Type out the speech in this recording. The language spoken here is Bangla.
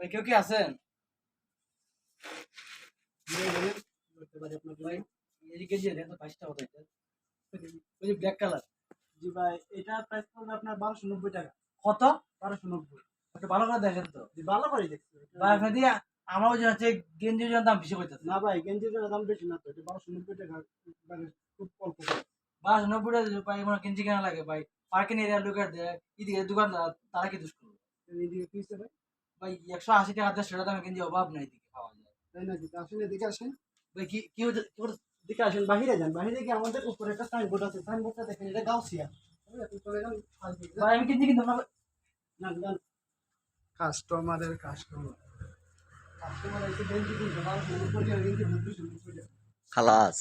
ভাই কেউ কি আছেন? ভাই পাঁচটা ওই যে ব্ল্যাক কালার জি ভাই এটা প্রাইস পড়বে আপনার বারোশো নব্বই টাকা। কত? বারোশো নব্বই। একটু ভালো করে দেখেন তো। জি ভালো করে দেখছি। ভাই আপনি দিয়ে আমার ওজন হচ্ছে গেঞ্জি ওজন দাম বেশি করতেছে না ভাই গেঞ্জির দাম বেশি না তো। এটা বারোশো নব্বই টাকা মানে খুব অল্প। নব্বই টাকা পাই মনে গেঞ্জি কেনা লাগে ভাই। পার্কিং লোকের দেয় এদিকে দোকানদার তারা কি দুষ করবে? এদিকে কি ভাই? ভাই একশো আশি টাকা দেড়শো টাকা দামে গেঞ্জি অভাব নাই এদিকে পাওয়া যায়। তাই নাকি? আসেন এদিকে আসেন। ভাই কি কি হচ্ছে? কি হচ্ছে? এদিকে আসেন বাহিরে যান। বাহিরে গিয়ে আমাদের উপরে একটা সাইনবোর্ড আছে। সাইনবোর্ডটা দেখেন এটা গাউসিয়া। ভাই আমি কিনতাম না কাস্টমারের কাস্টমার এসে কিনতে খালাস।